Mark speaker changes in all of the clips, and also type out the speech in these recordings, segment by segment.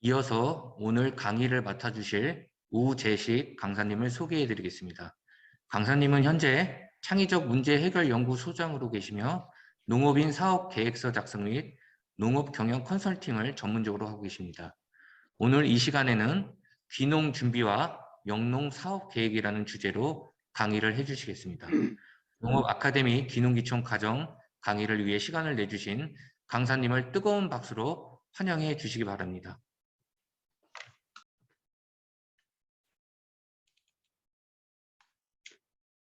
Speaker 1: 이어서 오늘 강의를 맡아주실 우재식 강사님을 소개해 드리겠습니다. 강사님은 현재 창의적 문제 해결 연구 소장으로 계시며 농업인 사업 계획서 작성 및 농업 경영 컨설팅을 전문적으로 하고 계십니다. 오늘 이 시간에는 귀농 준비와 영농 사업 계획이라는 주제로 강의를 해주시겠습니다. 농업 아카데미 귀농기촌 가정 강의를 위해 시간을 내주신 강사님을 뜨거운 박수로 환영해 주시기 바랍니다.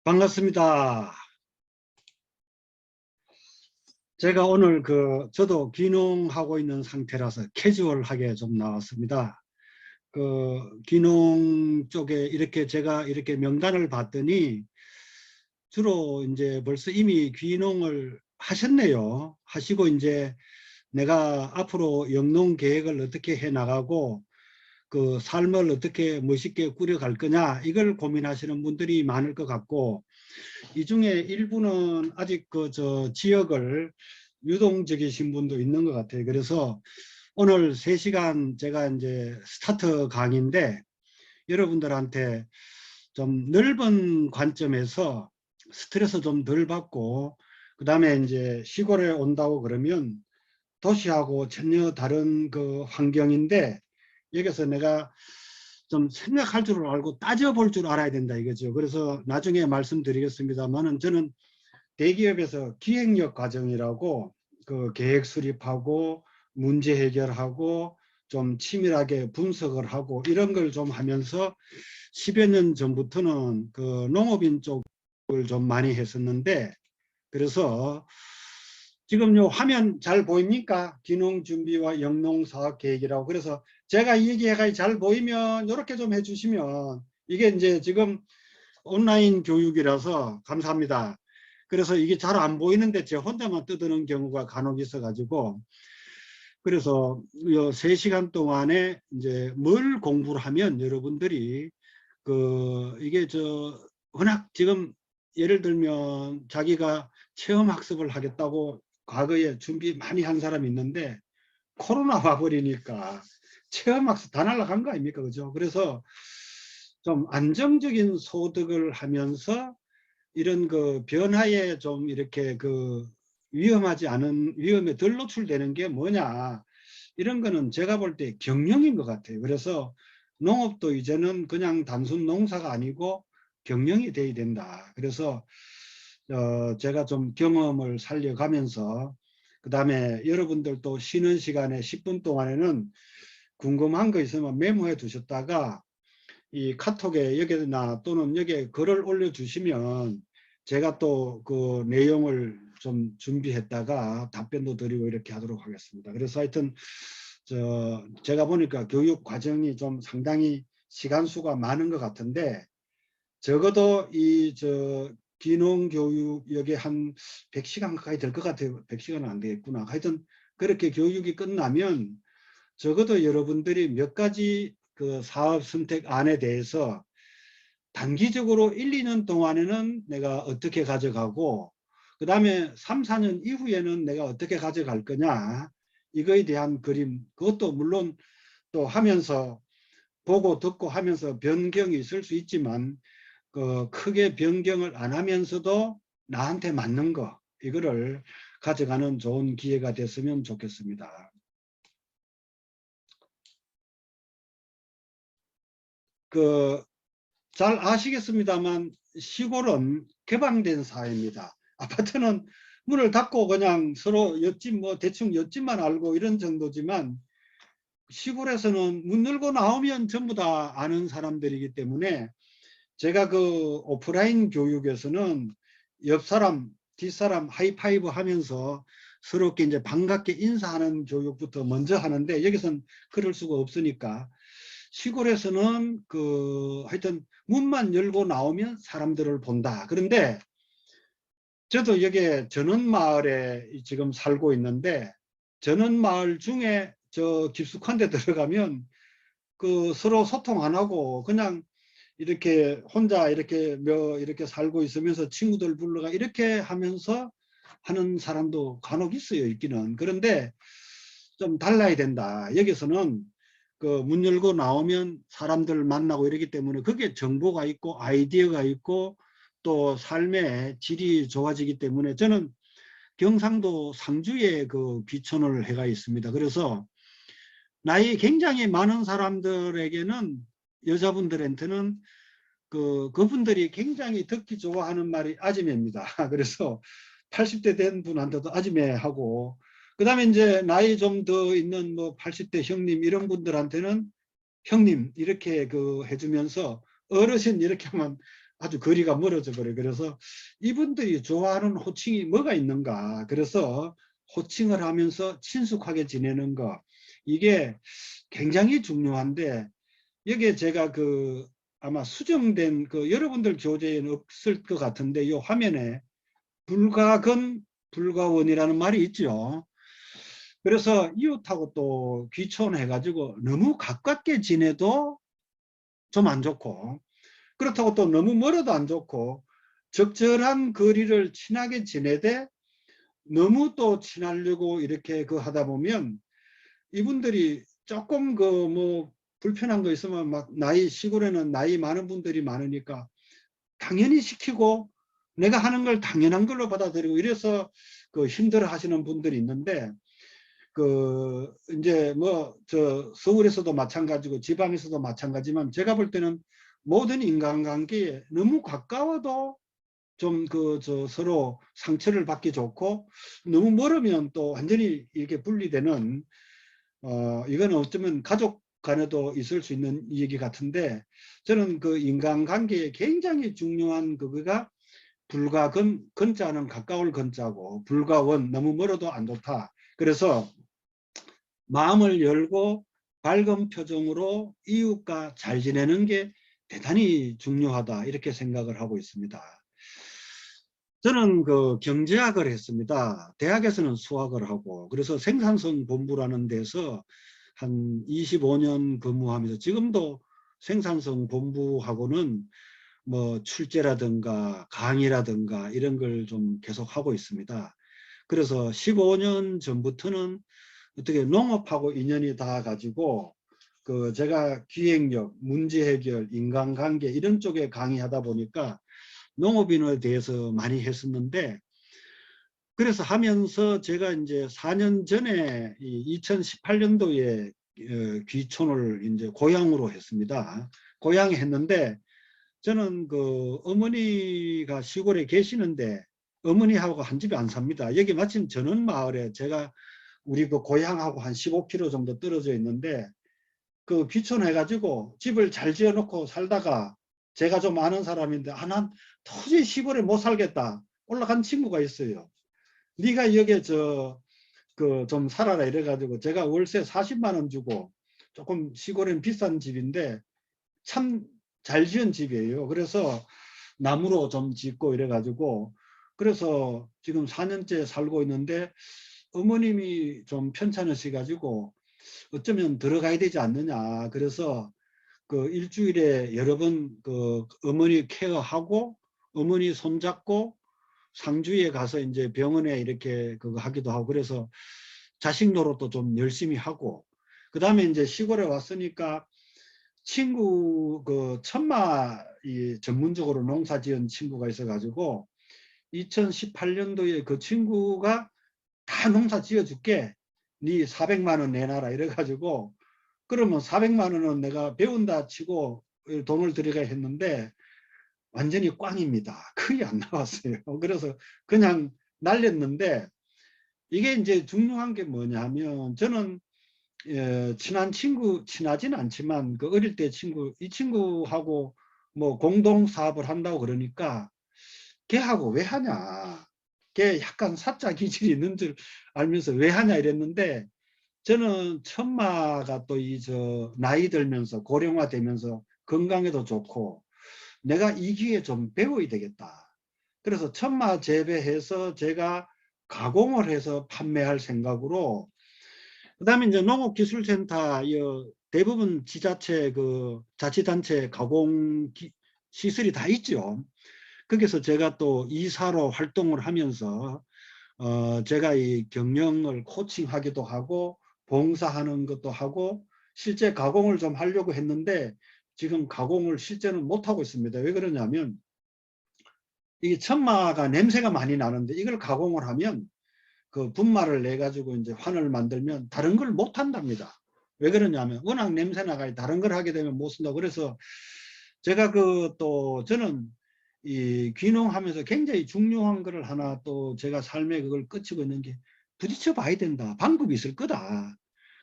Speaker 2: 반갑습니다. 제가 오늘 그 저도 귀농하고 있는 상태라서 캐주얼하게 좀 나왔습니다. 그 귀농 쪽에 이렇게 제가 이렇게 명단을 봤더니 주로 이제 벌써 이미 귀농을 하셨네요. 하시고 이제 내가 앞으로 영농 계획을 어떻게 해 나가고 그 삶을 어떻게 멋있게 꾸려갈 거냐 이걸 고민하시는 분들이 많을 것 같고 이 중에 일부는 아직 그 저 지역을 유동적이신 분도 있는 것 같아요. 그래서 오늘 3시간 제가 이제 스타트 강의인데 여러분들한테 좀 넓은 관점에서 스트레스 좀 덜 받고 그 다음에 이제 시골에 온다고 그러면 도시하고 전혀 다른 그 환경인데 여기서 내가 좀 생각할 줄 알고 따져볼 줄 알아야 된다 이거죠. 그래서 나중에 말씀드리겠습니다만은 저는 대기업에서 기획력 과정이라고 그 계획 수립하고 문제 해결하고 좀 치밀하게 분석을 하고 이런 걸 좀 하면서 10여 년 전부터는 그 농업인 쪽을 좀 많이 했었는데 그래서 지금 요 화면 잘 보입니까? 기농 준비와 영농 사업 계획이라고 그래서 제가 이 얘기가 잘 보이면 이렇게 좀 해주시면 이게 이제 지금 온라인 교육이라서 감사합니다. 그래서 이게 잘 안 보이는데 제 혼자만 뜯는 경우가 간혹 있어 가지고 그래서 요 3시간 동안에 이제 뭘 공부를 하면 여러분들이 그 이게 저 워낙 지금 예를 들면 자기가 체험 학습을 하겠다고 과거에 준비 많이 한 사람이 있는데 코로나 와버리니까 체험학습 다 날라간 거 아닙니까? 그죠? 그래서 좀 안정적인 소득을 하면서 이런 그 변화에 좀 이렇게 그 위험하지 않은 위험에 덜 노출되는 게 뭐냐? 이런 거는 제가 볼 때 경영인 것 같아요. 그래서 농업도 이제는 그냥 단순 농사가 아니고 경영이 돼야 된다. 그래서 어 제가 좀 경험을 살려가면서 그 다음에 여러분들도 쉬는 시간에 10분 동안에는 궁금한 거 있으면 메모해 두셨다가 이 카톡에 여기나 또는 여기에 글을 올려주시면 제가 또 그 내용을 좀 준비했다가 답변도 드리고 이렇게 하도록 하겠습니다. 그래서 하여튼 저 제가 보니까 교육 과정이 좀 상당히 시간 수가 많은 것 같은데 적어도 이 저 기농 교육 여기 한 100시간 가까이 될 것 같아요. 100시간은 안 되겠구나. 하여튼 그렇게 교육이 끝나면 적어도 여러분들이 몇 가지 그 사업 선택 안에 대해서 단기적으로 1, 2년 동안에는 내가 어떻게 가져가고 그 다음에 3, 4년 이후에는 내가 어떻게 가져갈 거냐 이거에 대한 그림 그것도 물론 또 하면서 보고 듣고 하면서 변경이 있을 수 있지만 그 크게 변경을 안 하면서도 나한테 맞는 거 이거를 가져가는 좋은 기회가 됐으면 좋겠습니다. 그 잘 아시겠습니다만 시골은 개방된 사회입니다. 아파트는 문을 닫고 그냥 서로 옆집 뭐 대충 옆집만 알고 이런 정도지만 시골에서는 문 열고 나오면 전부 다 아는 사람들이기 때문에 제가 그 오프라인 교육에서는 옆 사람, 뒷 사람 하이파이브 하면서 서럽게 이제 반갑게 인사하는 교육부터 먼저 하는데 여기서는 그럴 수가 없으니까 시골에서는 그 하여튼 문만 열고 나오면 사람들을 본다. 그런데 저도 여기 전원 마을에 지금 살고 있는데 전원 마을 중에 저 깊숙한 데 들어가면 그 서로 소통 안 하고 그냥 이렇게 혼자 이렇게 며 이렇게 살고 있으면서 친구들 불러가 이렇게 하면서 하는 사람도 간혹 있어요 있기는 그런데 좀 달라야 된다 여기서는 그 문 열고 나오면 사람들 만나고 이러기 때문에 그게 정보가 있고 아이디어가 있고 또 삶의 질이 좋아지기 때문에 저는 경상도 상주에 그 귀촌을 해가 있습니다. 그래서 나이 굉장히 많은 사람들에게는 여자분들한테는 그 그분들이 굉장히 듣기 좋아하는 말이 아지매입니다. 그래서 80대 된 분한테도 아지매 하고 그 다음에 이제 나이 좀 더 있는 뭐 80대 형님 이런 분들한테는 형님 이렇게 그 해주면서 어르신 이렇게 하면 아주 거리가 멀어져 버려요. 그래서 이분들이 좋아하는 호칭이 뭐가 있는가. 그래서 호칭을 하면서 친숙하게 지내는 거 이게 굉장히 중요한데 여기에 제가 그 아마 수정된 그 여러분들 교재에는 없을 것 같은데 이 화면에 불가근 불가원이라는 말이 있죠. 그래서 이웃하고 또 귀촌해 가지고 너무 가깝게 지내도 좀 안 좋고 그렇다고 또 너무 멀어도 안 좋고 적절한 거리를 친하게 지내되 너무 또 친하려고 이렇게 그 하다 보면 이분들이 조금 그 뭐 불편한 거 있으면 막 나이 시골에는 나이 많은 분들이 많으니까 당연히 시키고 내가 하는 걸 당연한 걸로 받아들이고 이래서 그 힘들어 하시는 분들이 있는데 그 이제 뭐 저 서울에서도 마찬가지고 지방에서도 마찬가지만 제가 볼 때는 모든 인간관계에 너무 가까워도 좀 그 저 서로 상처를 받기 좋고 너무 멀으면 또 완전히 이렇게 분리되는 어 이거는 어쩌면 가족 간에도 있을 수 있는 얘기 같은데 저는 그 인간관계에 굉장히 중요한 그거가 불가근 근자는 가까울 근자고 불가원 너무 멀어도 안 좋다. 그래서 마음을 열고 밝은 표정으로 이웃과 잘 지내는 게 대단히 중요하다 이렇게 생각을 하고 있습니다. 저는 그 경제학을 했습니다. 대학에서는 수학을 하고 그래서 생산성 본부라는 데서 한 25년 근무하면서 지금도 생산성 본부하고는 뭐 출제라든가 강의라든가 이런 걸 좀 계속 하고 있습니다. 그래서 15년 전부터는 어떻게 농업하고 인연이 다 가지고 그 제가 기획력, 문제 해결, 인간관계 이런 쪽에 강의하다 보니까 농업인에 대해서 많이 했었는데 그래서 하면서 제가 이제 4년 전에 2018년도에 어, 귀촌을 이제 고향으로 했습니다. 고향에 했는데 저는 그 어머니가 시골에 계시는데 어머니하고 한 집에 안 삽니다. 여기 마침 전원 마을에 제가 우리 그 고향하고 한 15km 정도 떨어져 있는데 그 귀촌해가지고 집을 잘 지어놓고 살다가 제가 좀 아는 사람인데 아, 난 도저히 시골에 못 살겠다. 올라간 친구가 있어요. 네가 여기에 저그 좀 살아라 이래가지고 제가 월세 40만 원 주고 조금 시골엔 비싼 집인데 참 잘 지은 집이에요. 그래서 나무로 좀 짓고 이래가지고 그래서 지금 4년째 살고 있는데 어머님이 좀 편찮으셔가지고 어쩌면 들어가야 되지 않느냐. 그래서 그 일주일에 여러 번 그 어머니 케어하고 어머니 손잡고 상주에 가서 이제 병원에 이렇게 그거 하기도 하고 그래서 자식 노릇도 좀 열심히 하고 그 다음에 이제 시골에 왔으니까 친구 그 천마 이 전문적으로 농사 지은 친구가 있어 가지고 2018년도에 그 친구가 다 농사 지어 줄게 네 400만 원 내놔라 이래 가지고 그러면 400만 원은 내가 배운다 치고 돈을 들여가 했는데 완전히 꽝입니다. 거의 안 나왔어요. 그래서 그냥 날렸는데 이게 이제 중요한 게 뭐냐면 저는 예, 친한 친구 친하진 않지만 그 어릴 때 친구 이 친구하고 뭐 공동 사업을 한다고 그러니까 걔하고 왜 하냐 걔 약간 사짜 기질이 있는 줄 알면서 왜 하냐 이랬는데 저는 천마가 또 이 저 나이 들면서 고령화 되면서 건강에도 좋고 내가 이 기회에 좀 배워야 되겠다. 그래서 천마 재배해서 제가 가공을 해서 판매할 생각으로 그 다음에 이제 농업기술센터 이 대부분 지자체 그 자치단체 가공 기, 시설이 다 있죠. 거기서 제가 또 이사로 활동을 하면서 어 제가 이 경영을 코칭하기도 하고 봉사하는 것도 하고 실제 가공을 좀 하려고 했는데 지금 가공을 실제는 못 하고 있습니다. 왜 그러냐면 이게 천마가 냄새가 많이 나는데 이걸 가공을 하면 그 분말을 내 가지고 이제 환을 만들면 다른 걸 못 한답니다. 왜 그러냐면 워낙 냄새 나가 다른 걸 하게 되면 못 쓴다. 그래서 제가 그 또 저는 이 귀농하면서 굉장히 중요한 거를 하나 또 제가 삶에 그걸 끝이고 있는 게 부딪혀 봐야 된다. 방법이 있을 거다.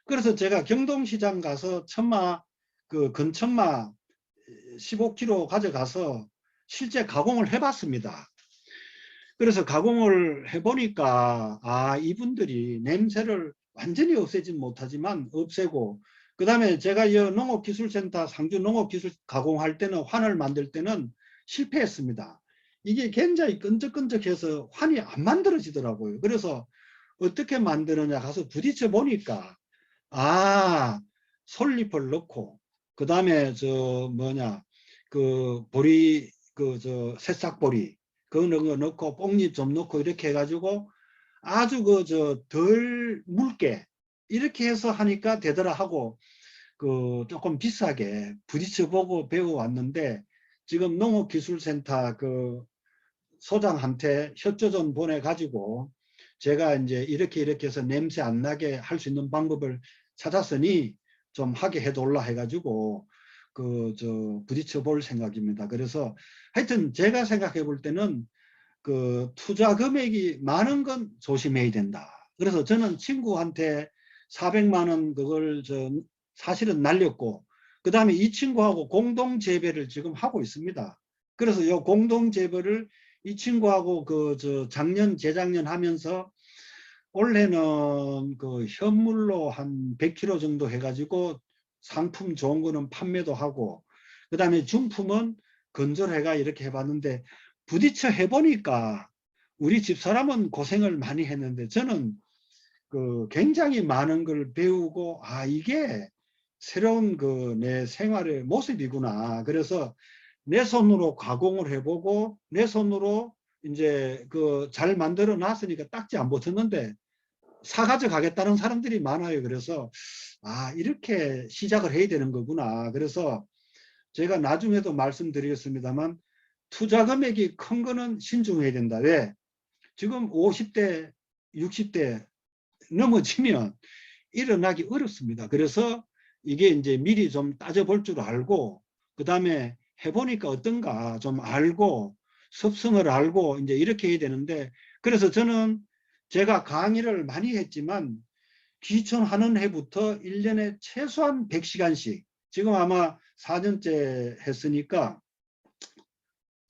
Speaker 2: 그래서 제가 경동시장 가서 천마 그 근천마 15kg 가져가서 실제 가공을 해봤습니다. 그래서 가공을 해보니까 아 이분들이 냄새를 완전히 없애진 못하지만 없애고 그 다음에 제가 이 농업기술센터 상주 농업기술 가공할 때는 환을 만들 때는 실패했습니다. 이게 굉장히 끈적끈적해서 환이 안 만들어지더라고요. 그래서 어떻게 만드느냐 가서 부딪혀 보니까 아 솔잎을 넣고 그 다음에 저 뭐냐 그 보리 그 저 새싹보리 그거 거 넣고 뽕잎 좀 넣고 이렇게 해가지고 아주 그 저 덜 묽게 이렇게 해서 하니까 되더라 하고 그 조금 비싸게 부딪혀 보고 배워 왔는데 지금 농업기술센터 그 소장한테 협조전 보내 가지고 제가 이제 이렇게 이렇게 해서 냄새 안 나게 할 수 있는 방법을 찾았으니 좀 하게 해달라 해가지고 그 저 부딪혀 볼 생각입니다. 그래서 하여튼 제가 생각해 볼 때는 그 투자 금액이 많은 건 조심해야 된다. 그래서 저는 친구한테 400만 원 그걸 저 사실은 날렸고 그 다음에 이 친구하고 공동 재배를 지금 하고 있습니다. 그래서 이 공동 재배를 이 친구하고 그 저 작년 재작년 하면서 올해는 그 현물로 한 100kg 정도 해가지고 상품 좋은 거는 판매도 하고 그 다음에 중품은 건절해가 이렇게 해봤는데 부딪혀 해보니까 우리 집사람은 고생을 많이 했는데 저는 그 굉장히 많은 걸 배우고 아 이게 새로운 그 내 생활의 모습이구나. 그래서 내 손으로 가공을 해보고 내 손으로 이제 그 잘 만들어 놨으니까 딱지 안 붙었는데 사가져 가겠다는 사람들이 많아요. 그래서 아 이렇게 시작을 해야 되는 거구나. 그래서 제가 나중에도 말씀드리겠습니다만 투자 금액이 큰 거는 신중해야 된다. 왜? 지금 50대 60대 넘어지면 일어나기 어렵습니다. 그래서 이게 이제 미리 좀 따져볼 줄 알고 그 다음에 해보니까 어떤가 좀 알고 습성을 알고 이제 이렇게 해야 되는데 그래서 저는 제가 강의를 많이 했지만 귀촌하는 해부터 1년에 최소한 100시간씩 지금 아마 4년째 했으니까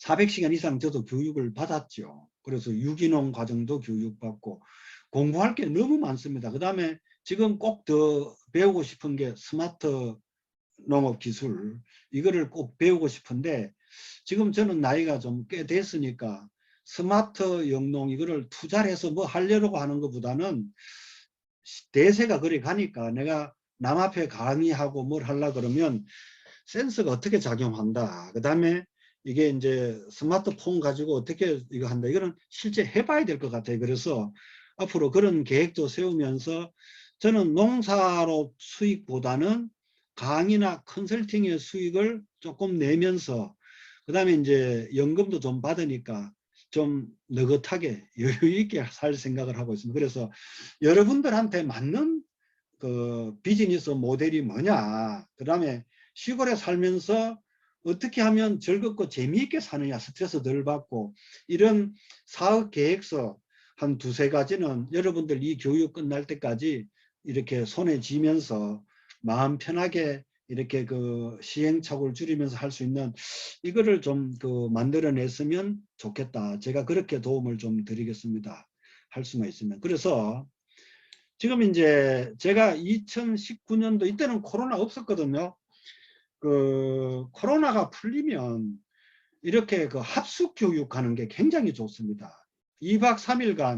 Speaker 2: 400시간 이상 저도 교육을 받았죠. 그래서 유기농 과정도 교육받고 공부할 게 너무 많습니다. 그 다음에 지금 꼭 더 배우고 싶은 게 스마트 농업 기술 이거를 꼭 배우고 싶은데 지금 저는 나이가 좀 꽤 됐으니까 스마트 영농 이거를 투자를 해서 뭐 하려고 하는 것보다는 대세가 그리 가니까 내가 남 앞에 강의하고 뭘 하려 그러면 센서가 어떻게 작용한다. 그 다음에 이게 이제 스마트폰 가지고 어떻게 이거 한다. 이거는 실제 해봐야 될 것 같아요. 그래서 앞으로 그런 계획도 세우면서 저는 농사로 수익보다는 강의나 컨설팅의 수익을 조금 내면서 그 다음에 이제 연금도 좀 받으니까 좀 느긋하게 여유 있게 살 생각을 하고 있습니다. 그래서 여러분들한테 맞는 그 비즈니스 모델이 뭐냐 그 다음에 시골에 살면서 어떻게 하면 즐겁고 재미있게 사느냐 스트레스 덜 받고 이런 사업 계획서 한 두세 가지는 여러분들 이 교육 끝날 때까지 이렇게 손에 쥐면서 마음 편하게 이렇게 그 시행착오를 줄이면서 할 수 있는 이거를 좀 그 만들어냈으면 좋겠다. 제가 그렇게 도움을 좀 드리겠습니다. 할 수만 있으면. 그래서 지금 이제 제가 2019년도 이때는 코로나 없었거든요. 그 코로나가 풀리면 이렇게 그 합숙 교육하는 게 굉장히 좋습니다. 2박 3일간